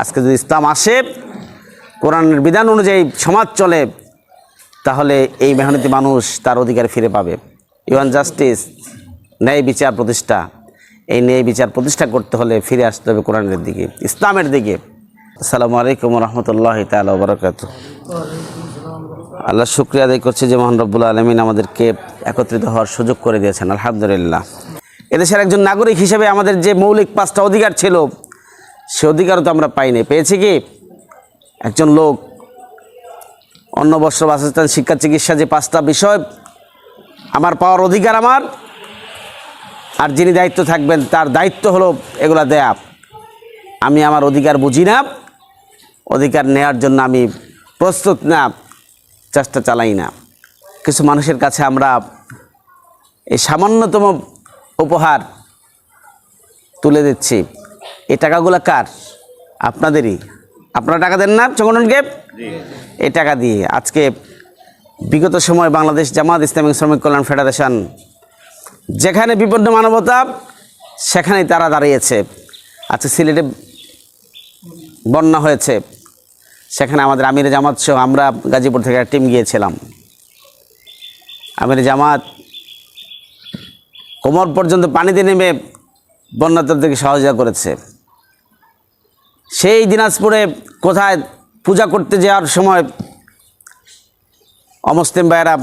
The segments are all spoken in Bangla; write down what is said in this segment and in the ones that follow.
আজকে যদি ইসলাম আসে, কোরআনের বিধান অনুযায়ী সমাজ চলে, তাহলে এই মেহনতি মানুষ তার অধিকার ফিরে পাবে। ইউয়ান জাস্টিস, ন্যায় বিচার প্রতিষ্ঠা, এই ন্যায় বিচার প্রতিষ্ঠা করতে হলে ফিরে আসতে হবে কোরআনের দিকে, ইসলামের দিকে। আসসালামু আলাইকুম রহমতুল্লাহ তালা বরকাত আল্লাহ শুক্রিয়া আদায় করছে যে মোহান রব্বুল আলমিন আমাদেরকে একত্রিত হওয়ার সুযোগ করে দিয়েছেন, আলহামদুলিল্লাহ। এদেশের একজন নাগরিক হিসেবে আমাদের যে মৌলিক পাঁচটা অধিকার ছিল সে অধিকারও তো আমরা পাইনি পেয়েছি কি? একজন লোক অন্ন বস্ত্র বাসস্থান, শিক্ষা, চিকিৎসা যে পাঁচটা বিষয়, আমার পাওয়ার অধিকার আমার, আর যিনি দায়িত্ব থাকবেন, তার দায়িত্ব হলো এগুলা দেয়া। আমি আমার অধিকার বুঝি না, অধিকার নেওয়ার জন্য আমি প্রস্তুত না, চেষ্টা চালাই না। কিছু মানুষের কাছে আমরা এই সামান্যতম উপহার তুলে দিচ্ছি। এই টাকাগুলো কার? আপনাদেরই। আপনারা টাকা দেন না সংগঠনকে এই টাকা দিয়ে। আজকে বিগত সময় বাংলাদেশ জামাত ইসলামিক শ্রমিক কল্যাণ ফেডারেশন যেখানে বিপন্ন মানবতা সেখানেই তারা দাঁড়িয়েছে। আজকে সিলেটে বন্যা হয়েছে। সেখানে আমাদের আমির জামাত সহ আমরা গাজীপুর থেকে একটা টিম গিয়েছিলাম। আমির জামাত কোমর পর্যন্ত পানিতে নেমে বন্যাতদেরকে সহযোগিতা করেছে। সেই দিনাজপুরে কোথায় পূজা করতে যাওয়ার সময় অমুসলিম ভাইয়েরা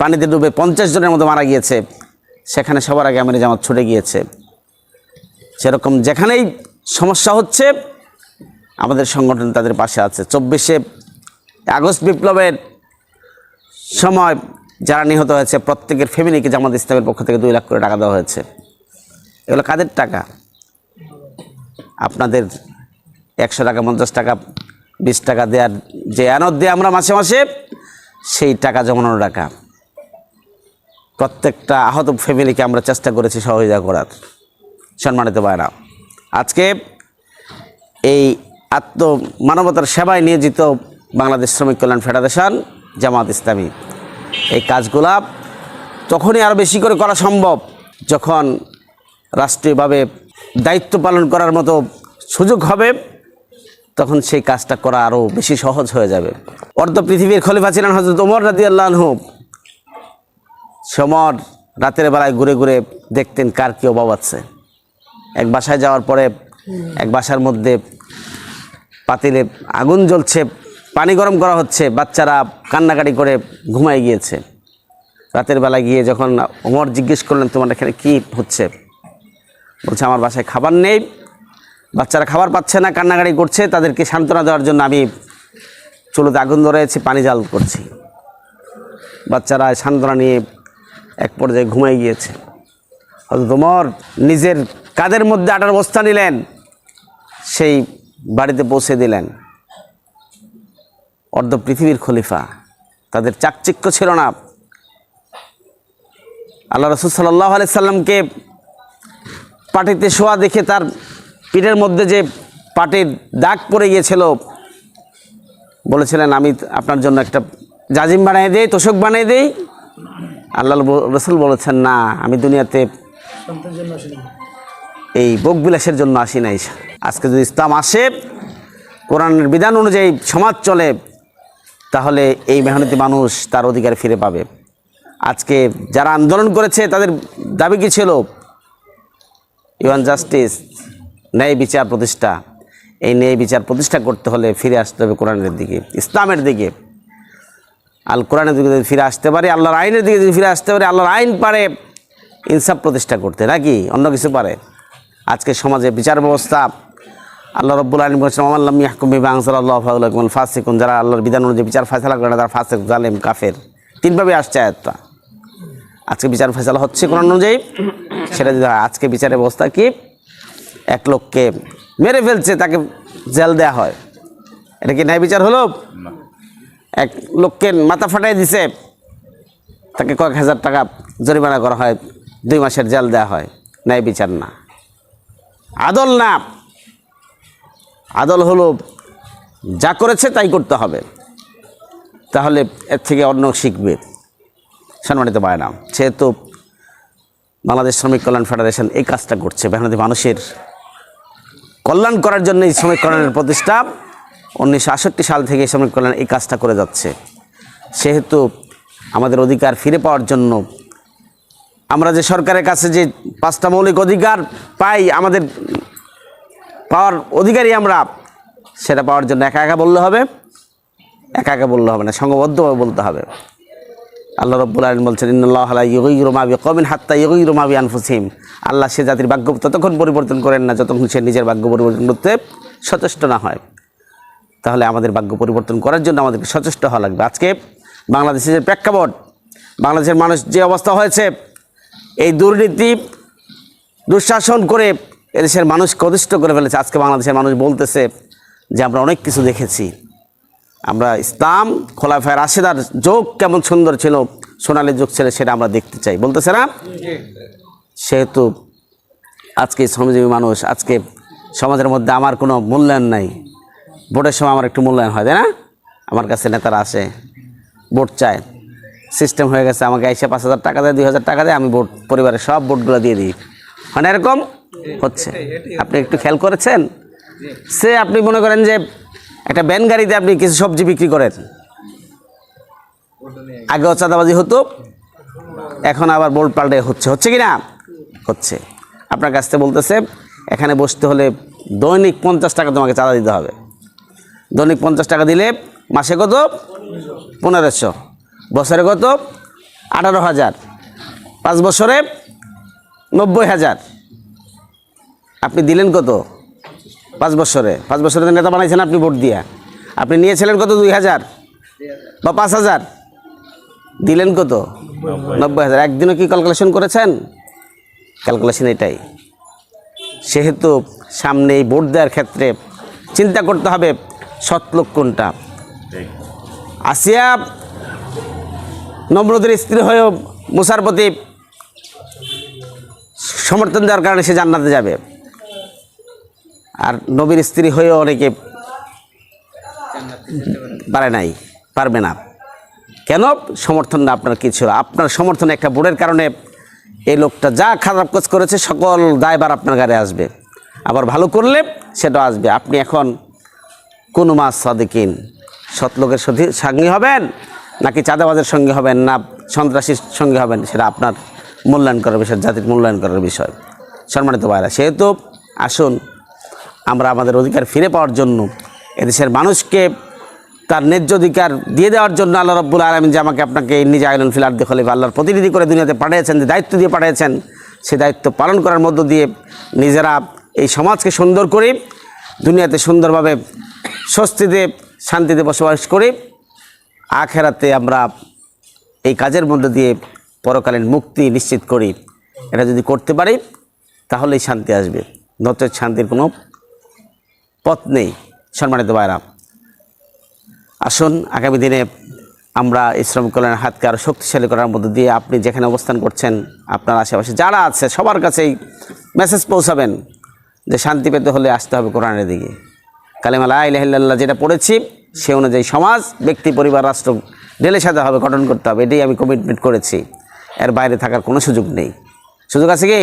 পানিতে ডুবে পঞ্চাশ জনের মতো মারা গিয়েছে, সেখানে সবার আগে আমির জামাত ছুটে গিয়েছে। সেরকম যেখানেই সমস্যা হচ্ছে, আমাদের সংগঠন তাদের পাশে আছে। চব্বিশে আগস্ট বিপ্লবের সময় যারা নিহত হয়েছে, প্রত্যেকের ফ্যামিলিকে জামাত ইসলামের পক্ষ থেকে দুই লাখ করে টাকা দেওয়া হয়েছে। এগুলো কাদের টাকা? আপনাদের একশো টাকা, পঞ্চাশ টাকা, বিশ টাকা দেওয়ার যে অ্যানত দিয়ে আমরা মাসে মাসে, সেই টাকা জমানোর টাকা। প্রত্যেকটা আহত ফ্যামিলিকে আমরা চেষ্টা করেছি সহযোগিতা করার, সম্মানিত ভাইরা আজকে এই আত্ম মানবতার সেবায় নিয়োজিত বাংলাদেশ শ্রমিক কল্যাণ ফেডারেশন, জামাত ইসলামী, এই কাজগুলা তখনই আরও বেশি করে করা সম্ভব যখন রাষ্ট্রীয়ভাবে দায়িত্ব পালন করার মতো সুযোগ হবে, তখন সেই কাজটা করা আরও বেশি সহজ হয়ে যাবে। অর্ধ পৃথিবীর খলিফা ছিলেন হজরত ওমর রাদি আল্লাহ সমর রাতের বেলায় ঘুরে ঘুরে দেখতেন কার কী অভাব আছে। এক বাসায় যাওয়ার পরে এক বাসার মধ্যে পাতিলে আগুন জ্বলছে, পানি গরম করা হচ্ছে, বাচ্চারা কান্নাকাটি করে ঘুমায় গিয়েছে। রাতের বেলা গিয়ে যখন ওমর জিজ্ঞেস করলেন, তোমার এখানে কী হচ্ছে? বলছে, আমার বাসায় খাবার নেই। বাচ্চারা খাবার পাচ্ছে না, কান্নাকাটি করছে। তাদেরকে সান্ত্বনা দেওয়ার জন্য আমি চুলোতে আগুন ধরেছি, পানি জাল করছি। বাচ্চারা সান্ত্বনা নিয়ে এক পর্যায়ে ঘুমাই গিয়েছে। হয়তো তোমার নিজের কাদের মধ্যে আটার বস্তা নিলেন, সেই বাড়িতে পৌঁছে দিলেন। অর্ধ পৃথিবীর খলিফা, তাদের চাকচিক্য ছিল না। আল্লাহ রসুল সাল্লাহ আলি সাল্লামকে পাটিতে শোয়া দেখে তার পিঠের মধ্যে যে পাটির দাগ পড়ে গিয়েছিল, বলেছিলেন, আমি আপনার জন্য একটা জাজিম বানিয়ে দিই, তোষক বানিয়ে দিই। আল্লাহ রসুল বলেছেন, না, আমি দুনিয়াতে এই বোক বিলাসের জন্য আসি নাই। আজকে যদি ইসলাম আসে, কোরআনের বিধান অনুযায়ী সমাজ চলে, তাহলে এই মেহনতি মানুষ তার অধিকার ফিরে পাবে। আজকে যারা আন্দোলন করেছে, তাদের দাবি কী ছিল? ইউয়ান জাস্টিস, ন্যায় বিচার প্রতিষ্ঠা। এই ন্যায় বিচার প্রতিষ্ঠা করতে হলে ফিরে আসতে হবে কোরআনের দিকে, ইসলামের দিকে। আল কোরআনের দিকে যদি ফিরে আসতে পারে, আল্লাহর আইনের দিকে যদি ফিরে আসতে পারে, আল্লাহর আইন পারে, ইনসাফ প্রতিষ্ঠা করতে, নাকি অন্য কিছু পারে? আজকে সমাজে বিচার ব্যবস্থা, আল্লাহ রব্বুল আলম বলছেন আমাল্লাম ইয়াহকুম আল্লাহ ফাউলাকুল ফাসিকুন যারা আল্লাহর বিধান অনুযায়ী বিচার ফয়সালা করে না তারা ফাসেক, জালেম, কাফের। তিনভাবে আসছে আয়াতটা। আজকে বিচার ফয়সালা হচ্ছে কোরআন অনুযায়ী। সেটা যদি হয় আজকে বিচারের ব্যবস্থা কি? এক লোককে মেরে ফেলছে তাকে জেল দেয়া হয়। এটা কি ন্যায় বিচার হলো? এক লোককে মাথা ফাটাই দিছে তাকে কয়েক হাজার টাকা জরিমানা করা হয় দুই মাসের জেল দেওয়া হয়। ন্যায় বিচার না। আদল না। আদল হলো যা করেছে তাই করতে হবে। তাহলে এর থেকে অন্য শিখবে। সম্মানিত পায় না সেহেতু বাংলাদেশ শ্রমিক কল্যাণ ফেডারেশন এই কাজটা করছে মেহনতি মানুষের কল্যাণ করার জন্য এই শ্রমিক কল্যাণের প্রতিষ্ঠা, উনিশশো সাল থেকে শ্রমিক কল্যাণ এই কাজটা করে যাচ্ছে। সেহেতু আমাদের অধিকার ফিরে পাওয়ার জন্য আমরা যে সরকারের কাছে যে পাঁচটা মৌলিক অধিকার পাই, আমাদের পাওয়ার অধিকারী আমরা, সেটা পাওয়ার জন্য একা একা বললে হবে, একা একা বললে হবে না, সংঘবদ্ধভাবে বলতে হবে। আল্লাহ রব্বুল আলম বলছেন ইন্নআল্লাহ ইয়ুরমাবি কমিন হাত্তা ইয়ুরমাবি আনফুসিম আল্লাহ সে জাতির ভাগ্য ততক্ষণ পরিবর্তন করেন না, যতক্ষণ সে নিজের ভাগ্য পরিবর্তন করতে সচেষ্ট না হয়। তাহলে আমাদের ভাগ্য পরিবর্তন করার জন্য আমাদেরকে সচেষ্ট হওয়া লাগবে। আজকে বাংলাদেশের যে প্রেক্ষাপট, বাংলাদেশের মানুষ যে অবস্থা হয়েছে, এই দুর্নীতি, দুঃশাসন করে এদেশের মানুষকে অধিষ্ঠ করে ফেলেছে। আজকে বাংলাদেশের মানুষ বলতেছে যে, আমরা অনেক কিছু দেখেছি। আমরা ইসলাম, খোলাফায় রাশেদার যোগ কেমন সুন্দর ছিল, সোনালী যুগ ছিল সেটা আমরা দেখতে চাই। বলতেছে না? সেহেতু আজকে শ্রমজীবী মানুষ, আজকে সমাজের মধ্যে আমার কোনো মূল্যায়ন নাই। ভোটের সময় আমার একটু মূল্যায়ন হয়, তাই না? আমার কাছে নেতারা আসে, ভোট চায়। সিস্টেম হয়ে গেছে, আমাকে এসে পাঁচ হাজার টাকা দেয়, দুই হাজার টাকা দেয়, আমি ভোট, পরিবারের সব ভোটগুলো দিয়ে দিই। মানে এরকম? হচ্ছে। আপনি একটু খেয়াল করেছেন? সে আপনি মনে করেন যে একটা ব্যান গাড়িতে আপনি কিছু সবজি বিক্রি করেন। আগেও চাঁদাবাজি হতো, এখন আবার বোল্ট পাল্টে হচ্ছে। হচ্ছে কি না হচ্ছে। আপনার কাছ থেকে বলতেছে, এখানে বসতে হলে দৈনিক পঞ্চাশ টাকা তোমাকে চাঁদা দিতে হবে। দৈনিক পঞ্চাশ টাকা দিলে মাসে কত? পনেরোশো। বছরে কত? আঠারো হাজার। পাঁচ বছরে নব্বই হাজার। আপনি দিলেন কত? পাঁচ বছরে। পাঁচ বছরে তো নেতা বানাইছেন আপনি ভোট দিয়া। আপনি নিয়েছিলেন কত? দুই হাজার? বা পাঁচ হাজার? দিলেন কত? নব্বই হাজার। একদিনও কি ক্যালকুলেশন করেছেন? ক্যালকুলেশন এটাই। সেহেতু সামনে এই ভোট দেওয়ার ক্ষেত্রে চিন্তা করতে হবে সৎলোক কোনটা। আসিয়া নম্রদের স্ত্রী হয়েও মুসার প্রতি সমর্থন দেওয়ার কারণে সে জান্নাতে যাবে। আর নবীর স্ত্রী হয়েও অনেকে পারে নাই, পারবে না। কেন? সমর্থন না আপনার কিছু। আপনার সমর্থন একটা বোর্ডের কারণে এই লোকটা যা খারাপ কাজ করেছে, সকল দায়বার আপনার গাড়ি আসবে। আবার ভালো করলে সেটা আসবে। আপনি এখন কোনো মাস সাদিকিন। সৎ লোকের সাথে- সঙ্গী হবেন, নাকি চাঁদাবাজের সঙ্গে হবেন, না সন্ত্রাসীর সঙ্গে হবেন, সেটা আপনার মূল্যায়ন করার বিষয়, জাতির মূল্যায়ন করার বিষয়। সম্মানিত ভাইরা, সেহেতু আসুন আমরা আমাদের অধিকার ফিরে পাওয়ার জন্য এদেশের মানুষকে তার ন্যায্য অধিকার দিয়ে দেওয়ার জন্য আল্লাহ রব্বুল আলমিন যে আমাকে আপনাকে নিজে আইনুল ফিলার দেখলে আল্লাহর প্রতিনিধি করে দুনিয়াতে পাঠিয়েছেন, যে দায়িত্ব দিয়ে পাঠিয়েছেন, সে দায়িত্ব পালন করার মধ্য দিয়ে নিজেরা এই সমাজকে সুন্দর করি দুনিয়াতে সুন্দরভাবে স্বস্তিতে, শান্তিতে বসবাস করি আখেরাতে আমরা এই কাজের মধ্যে দিয়ে পরকালীন মুক্তি নিশ্চিত করি। এটা যদি করতে পারি, তাহলেই শান্তি আসবে। নচেত শান্তির কোনো পথ নেই সম্মানিত ভাইরা আসুন আগামী দিনে আমরা এই শ্রমিক কল্যাণের হাতকে আরও শক্তিশালী করার মধ্যে দিয়ে আপনি যেখানে অবস্থান করছেন আপনার আশেপাশে যারা আছে সবার কাছেই মেসেজ পৌঁছাবেন যে শান্তি পেতে হলে আসতে হবে কোরআনের দিকে। কালিমালা ইলাহিল্লাহ যেটা পড়েছি সে অনুযায়ী সমাজ ব্যক্তি পরিবার রাষ্ট্র ঢেলে সাথে হবে গঠন করতে হবে এটাই আমি কমিটমেন্ট করেছি। এর বাইরে থাকার কোনো সুযোগ নেই। সুযোগ আছে কি?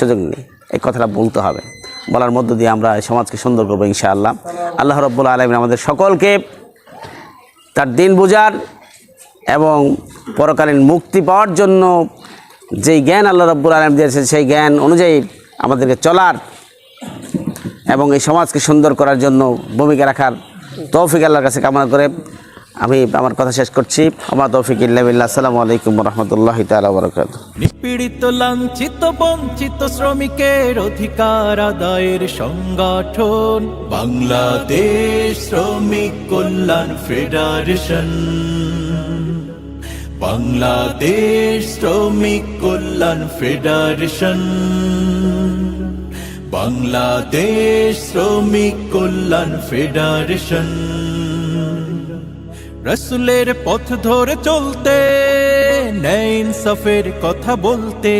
সুযোগ নেই। এই কথাটা বলতে হবে। বলার মধ্য দিয়ে আমরা সমাজকে সুন্দর করব ইনশাআল্লাহ। আল্লাহ রব্বুল আলমিন আমাদের সকলকে তার দিন বোঝার এবং পরকালীন মুক্তি পাওয়ার জন্য যেই জ্ঞান আল্লাহ রব্বুল আলম দিয়েছে সেই জ্ঞান অনুযায়ী আমাদেরকে চলার এবং এই সমাজকে সুন্দর করার জন্য ভূমিকা রাখার তৌফিক আল্লাহর কাছে কামনা করে। আমি আমার কথা শেষ করছি। আমার তৌফিক বিল্লাহ। আসসালামু আলাইকুম রহমতুল্লাহ তালা বরকাত নিপীড়িত, লাঞ্ছিত, বঞ্চিত শ্রমিকের অধিকার আদায়ের সংগঠন। বাংলাদেশ শ্রমিক কল্যাণ ফেডারেশন। বাংলাদেশ শ্রমিক কল্যাণ ফেডারেশন। বাংলাদেশ শ্রমিক কল্যাণ ফেডারেশন। রসুলের পথ ধরে চলতে ন্যায় সফের কথা বলতে।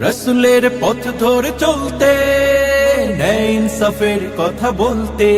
রসুলের পথ ধরে চলতে ন্যায় সফের কথা বলতে।